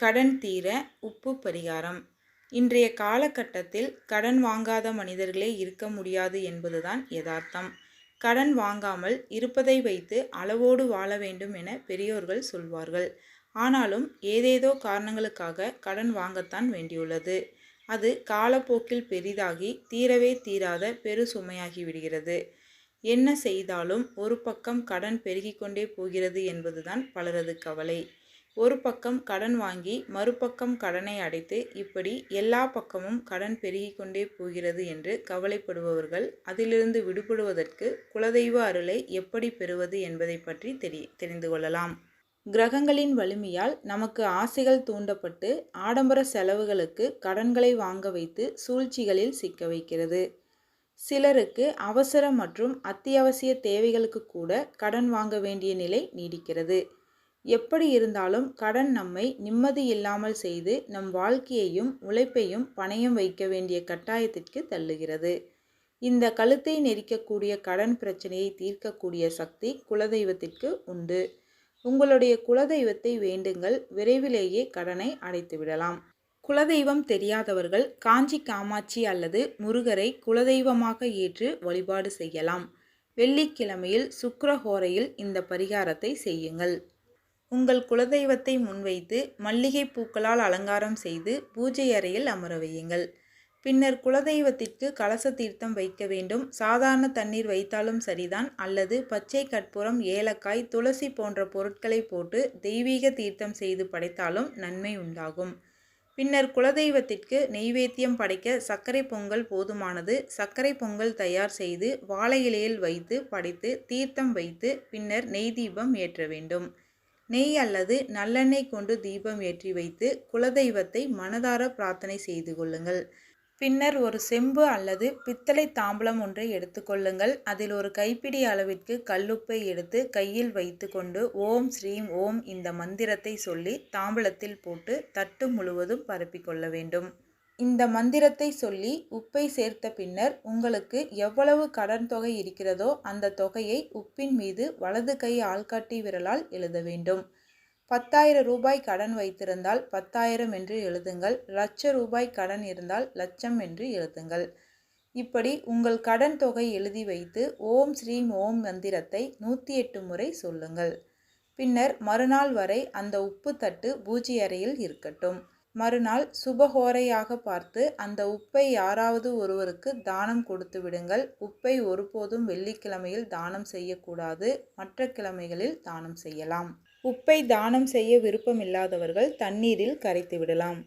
கடன் தீர உப்பு பரிகாரம். இன்றைய காலகட்டத்தில் கடன் வாங்காத மனிதர்களே இருக்க முடியாது என்பதுதான் யதார்த்தம். கடன் வாங்காமல் இருப்பதை வைத்து அளவோடு வாழ வேண்டும் என பெரியோர்கள் சொல்வார்கள். ஆனாலும் ஏதேதோ காரணங்களுக்காக கடன் வாங்கத்தான் வேண்டியுள்ளது. அது காலப்போக்கில் பெரிதாகி தீரவே தீராத பெரு சுமையாகி விடுகிறது. என்ன செய்தாலும் ஒரு பக்கம் கடன் பெருகிக்கொண்டே போகிறது என்பதுதான் பலரது கவலை. ஒரு பக்கம் கடன் வாங்கி மறுபக்கம் கடனை அடைத்து இப்படி எல்லா பக்கமும் கடன் பெருகிக்கொண்டே போகிறது என்று கவலைப்படுபவர்கள் அதிலிருந்து விடுபடுவதற்கு குலதெய்வ அருளை எப்படி பெறுவது என்பதை பற்றி தெரி தெரிந்து கொள்ளலாம். கிரகங்களின் வலிமையால் நமக்கு ஆசைகள் தூண்டப்பட்டு ஆடம்பர செலவுகளுக்கு கடன்களை வாங்க வைத்து சூழ்ச்சிகளில் சிக்க வைக்கிறது. சிலருக்கு அவசர மற்றும் அத்தியாவசிய தேவைகளுக்கு கூட கடன் வாங்க வேண்டிய நிலை நீடிக்கிறது. எப்படி இருந்தாலும் கடன் நம்மை நிம்மதி இல்லாமல் செய்து நம் வாழ்க்கையையும் உழைப்பையும் பணயம் வைக்க வேண்டிய கட்டாயத்திற்கு தள்ளுகிறது. இந்த கழுத்தை நெரிக்கக்கூடிய கடன் பிரச்சனையை தீர்க்கக்கூடிய சக்தி குலதெய்வத்திற்கு உண்டு. உங்களுடைய குலதெய்வத்தை வேண்டுங்கள் விரைவிலேயே கடனை அடைத்துவிடலாம் குலதெய்வம் தெரியாதவர்கள் காஞ்சி காமாட்சி அல்லது முருகரை குலதெய்வமாக ஏற்று வழிபாடு செய்யலாம். வெள்ளிக்கிழமையில் சுக்கரஹோரையில் இந்த பரிகாரத்தை செய்யுங்கள். உங்கள் குலதெய்வத்தை முன்வைத்து மல்லிகை பூக்களால் அலங்காரம் செய்து பூஜை அறையில் அமர வையுங்கள். பின்னர் குலதெய்வத்திற்கு கலச தீர்த்தம் வைக்க வேண்டும். சாதாரண தண்ணீர் வைத்தாலும் சரிதான். அல்லது பச்சை கற்பூரம் ஏலக்காய் துளசி போன்ற பொருட்களை போட்டு தெய்வீக தீர்த்தம் செய்து படைத்தாலும் நன்மை உண்டாகும். பின்னர் குலதெய்வத்திற்கு நெய்வேத்தியம் படைக்க சர்க்கரை பொங்கல் போதுமானது. சர்க்கரை பொங்கல் தயார் செய்து வாழை இலையில் வைத்து படைத்து தீர்த்தம் வைத்து பின்னர் நெய் தீபம் ஏற்ற வேண்டும். நெய் அல்லது நல்லெண்ணெய் கொண்டு தீபம் ஏற்றி வைத்து குலதெய்வத்தை மனதார பிரார்த்தனை செய்து கொள்ளுங்கள். பின்னர் ஒரு செம்பு அல்லது பித்தளை தாம்பலம் ஒன்றை எடுத்துக்கொள்ளுங்கள் அதில் ஒரு கைப்பிடி அளவிற்கு கல்லுப்பை எடுத்து கையில் வைத்துக்கொண்டு ஓம் ஸ்ரீம் ஓம் இந்த மந்திரத்தை சொல்லி தாம்பலத்தில் போட்டு தட்டு முழுவதும் பரப்பிக்கொள்ள வேண்டும். இந்த மந்திரத்தை சொல்லி உப்பை சேர்த்த பின்னர் உங்களுக்கு எவ்வளவு கடன் தொகை இருக்கிறதோ அந்த தொகையை உப்பின் மீது வலது கை ஆள்காட்டி விரலால் எழுத வேண்டும். பத்தாயிரம் ரூபாய் கடன் வைத்திருந்தால் பத்தாயிரம் என்று எழுதுங்கள். லட்ச ரூபாய் கடன் இருந்தால் லட்சம் என்று எழுதுங்கள். இப்படி உங்கள் கடன் தொகை எழுதி வைத்து ஓம் ஸ்ரீம் ஓம் மந்திரத்தை நூற்றி எட்டு முறை சொல்லுங்கள். பின்னர் மறுநாள் வரை அந்த உப்பு தட்டு பூஜை அறையில் இருக்கட்டும். மறுநாள் சுபஹோரையாக பார்த்து அந்த உப்பை யாராவது ஒருவருக்கு தானம் கொடுத்து விடுங்கள். உப்பை ஒருபோதும் வெள்ளிக்கிழமையில் தானம் செய்யக்கூடாது. மற்ற கிழமைகளில் தானம் செய்யலாம். உப்பை தானம் செய்ய விருப்பமில்லாதவர்கள் தண்ணீரில் கரைத்து விடலாம்